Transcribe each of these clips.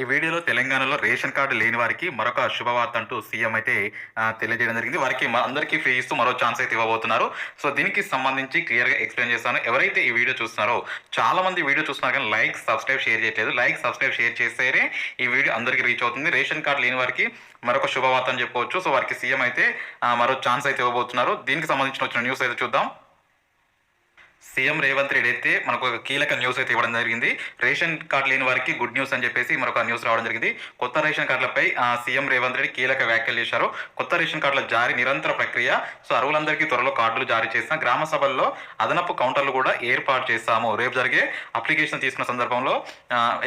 ఈ వీడియోలో తెలంగాణలో రేషన్ కార్డు లేని వారికి మరొక శుభవార్త అంటూ సీఎం అయితే తెలియజేయడం జరిగింది. వారికి అందరికీ ఫ్రీ ఇస్తూ మరో ఛాన్స్ అయితే ఇవ్వబోతున్నారు. సో దీనికి సంబంధించి క్లియర్గా ఎక్స్ప్లెయిన్ చేస్తాను. ఎవరైతే ఈ వీడియో చూస్తున్నారో చాలా మంది వీడియో చూస్తున్నారు కానీ లైక్ సబ్స్క్రైబ్ షేర్ చేయట్లేదు. లైక్ సబ్స్క్రైబ్ షేర్ చేస్తేనే ఈ వీడియో అందరికీ రీచ్ అవుతుంది. రేషన్ కార్డు లేని వారికి మరొక శుభవార్త అని చెప్పుకోవచ్చు. సో వారికి సీఎం అయితే మరో ఛాన్స్ అయితే ఇవ్వబోతున్నారు. దీనికి సంబంధించిన వచ్చిన న్యూస్ అయితే చూద్దాం. సీఎం రేవంత్ రెడ్డి అయితే మనకు ఒక కీలక న్యూస్ అయితే ఇవ్వడం జరిగింది. రేషన్ కార్డు లేని వారికి గుడ్ న్యూస్ అని చెప్పేసి మరొక న్యూస్ రావడం జరిగింది. కొత్త రేషన్ కార్డులపై సీఎం రేవంత్ రెడ్డి కీలక వ్యాఖ్యలు చేశారు. కొత్త రేషన్ కార్డుల జారీ నిరంతర ప్రక్రియ సో అరువులందరికీ త్వరలో కార్డులు జారీ చేస్తాం గ్రామ సభల్లో అదనపు కౌంటర్లు కూడా ఏర్పాటు చేస్తాము రేపు జరిగే అప్లికేషన్ తీసుకున్న సందర్భంలో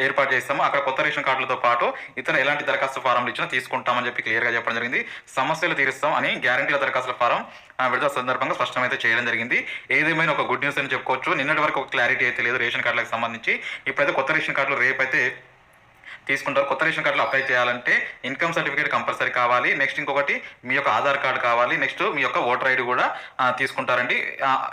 ఏర్పాటు చేస్తాము అక్కడ కొత్త రేషన్ కార్డులతో పాటు ఇతర ఎలాంటి దరఖాస్తు ఫారంలు ఇచ్చినా తీసుకుంటామని చెప్పి క్లియర్గా చెప్పడం జరిగింది. సమస్యలు తీరుస్తాం అని గ్యారంటీల దరఖాస్తుల ఫారం విడుదల సందర్భంగా స్పష్టం అయితే చేయడం జరిగింది. ఏదేమైనా ఒక గుడ్ న్యూస్ చెప్పుకోవచ్చు. నిన్నటి వరకు ఒక క్లారిటీ అయితే లేదు. రేషన్ కార్డులకు సంబంధించి ఇప్పుడైతే కొత్త రేషన్ కార్డులు రేపు అయితే తీసుకుంటారు. కొత్త రేషన్ కార్డులు అప్లై చేయాలంటే ఇన్కమ్ సర్టిఫికేట్ కంపల్సరీ కావాలి. నెక్స్ట్ ఇంకొకటి మీ యొక్క ఆధార్ కార్డు కావాలి. నెక్స్ట్ మీ యొక్క ఓటర్ ఐడి కూడా తీసుకుంటారండి.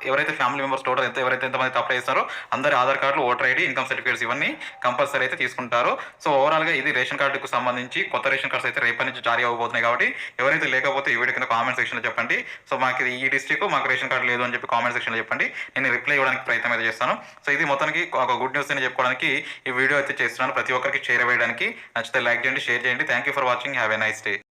ఎవరైతే ఫ్యామిలీ మెంబర్స్ టోటల్ ఎంత ఎవరైతే ఎంతమంది అప్లై చేస్తారో అందరి ఆధార్ కార్డులు ఓటర్ ఐడి ఇన్కమ్ సర్టిఫికేట్స్ ఇవన్నీ కంపల్సరీ అయితే తీసుకుంటారు. సో ఓవరాల్గా ఇది రేషన్ కార్డుకు సంబంధించి కొత్త రేషన్ కార్డ్స్ అయితే రేపటి నుంచి జారీ అవ్వబోతున్నాయి కాబట్టి ఎవరైతే లేకపోతే ఈ వీడియో కింద కామెంట్ సెక్షన్లో చెప్పండి. సో మాకు ఇది ఈ డిస్ట్రిక్ట్ మాకు రేషన్ కార్డు లేదు అని చెప్పి కామెంట్ సెక్షన్లో చెప్పండి. నేను రిప్లై ఇవ్వడానికి ప్రయత్నం అయితే చేస్తాను. సో ఇది మొత్తానికి ఒక గుడ్ న్యూస్ అని చెప్పుకోవడానికి ఈ వీడియో అయితే చేస్తున్నాను. ప్రతి ఒక్కరికి షేర్ వేయడానికి నచ్చితే లైక్ చేయండి షేర్ చేయండి. Thank you for watching have a nice day